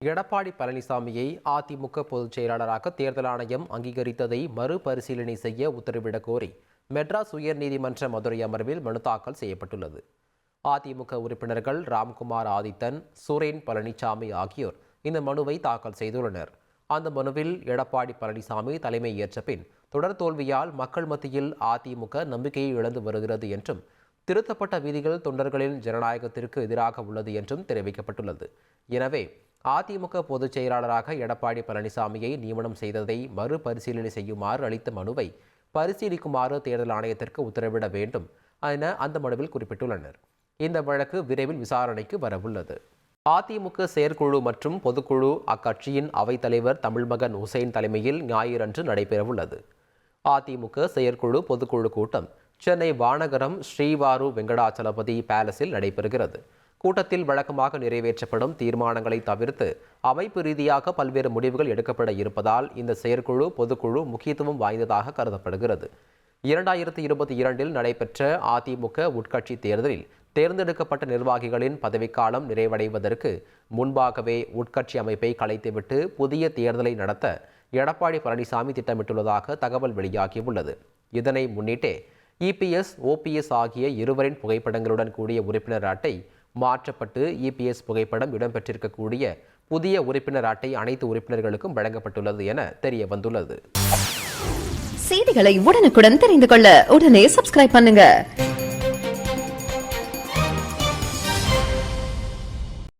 எடப்பாடி பழனிசாமியை அதிமுக பொதுச் செயலாளராக தேர்தல் ஆணையம் அங்கீகரித்ததை மறுபரிசீலனை செய்ய உத்தரவிடக் கோரி மெட்ராஸ் உயர்நீதிமன்ற மதுரை அமர்வில் மனு தாக்கல் செய்யப்பட்டுள்ளது. அதிமுக உறுப்பினர்கள் ராம்குமார் ஆதித்தன் சுரேன் பழனிசாமி ஆகியோர் இந்த மனுவை தாக்கல் செய்துள்ளனர். அந்த மனுவில் எடப்பாடி பழனிசாமி தலைமை ஏற்ற பின் தொடர் தோல்வியால் மக்கள் மத்தியில் அதிமுக நம்பிக்கையை இழந்து வருகிறது என்றும் திருத்தப்பட்ட விதிகள் தொண்டர்களின் ஜனநாயகத்திற்கு எதிராக உள்ளது என்றும் தெரிவிக்கப்பட்டுள்ளது. எனவே அதிமுக பொதுச் செயலாளராக எடப்பாடி பழனிசாமியை நியமனம் செய்ததை மறுபரிசீலனை செய்யுமாறு அளித்த மனுவை பரிசீலிக்குமாறு தேர்தல் ஆணையத்திற்கு உத்தரவிட வேண்டும் என அந்த மனுவில் குறிப்பிட்டுள்ளனர். இந்த வழக்கு விரைவில் விசாரணைக்கு வரவுள்ளது. அதிமுக செயற்குழு மற்றும் பொதுக்குழு அக்கட்சியின் அவைத்தலைவர் தமிழ்மகன் உசேன் தலைமையில் ஞாயிறன்று நடைபெறவுள்ளது. அதிமுக செயற்குழு பொதுக்குழு கூட்டம் சென்னை வானகரம் ஸ்ரீவாரு வெங்கடாச்சலபதி பேலஸில் நடைபெறுகிறது. கூட்டத்தில் வழக்கமாக நிறைவேற்றப்படும் தீர்மானங்களை தவிர்த்து அமைப்பு ரீதியாக பல்வேறு முடிவுகள் எடுக்கப்பட இருப்பதால் இந்த செயற்குழு பொதுக்குழு முக்கியத்துவம் வாய்ந்ததாக கருதப்படுகிறது. இரண்டாயிரத்தி இருபத்தி இரண்டில் நடைபெற்ற அதிமுக உட்கட்சி தேர்தலில் தேர்ந்தெடுக்கப்பட்ட நிர்வாகிகளின் பதவிக்காலம் நிறைவடைவதற்கு முன்பாகவே உட்கட்சி அமைப்பை கலைத்துவிட்டு புதிய தேர்தலை நடத்த எடப்பாடி பழனிசாமி திட்டமிட்டுள்ளதாக தகவல் வெளியாகியுள்ளது. இதனை முன்னிட்டே இபிஎஸ் ஓபிஎஸ் ஆகிய இருவரின் புகைப்படங்களுடன் கூடிய உறுப்பினர் அட்டை மாற்றப்பட்டு இபிஎஸ் புகைப்படம் இடம்பெற்றிருக்கக்கூடிய புதிய உறுப்பினர் அட்டை அனைத்து உறுப்பினர்களுக்கும் வழங்கப்பட்டுள்ளது என தெரிய வந்துள்ளது. செய்திகளை உடனுக்குடன் தெரிந்து கொள்ள உடனே சப்ஸ்கிரைப் பண்ணுங்க.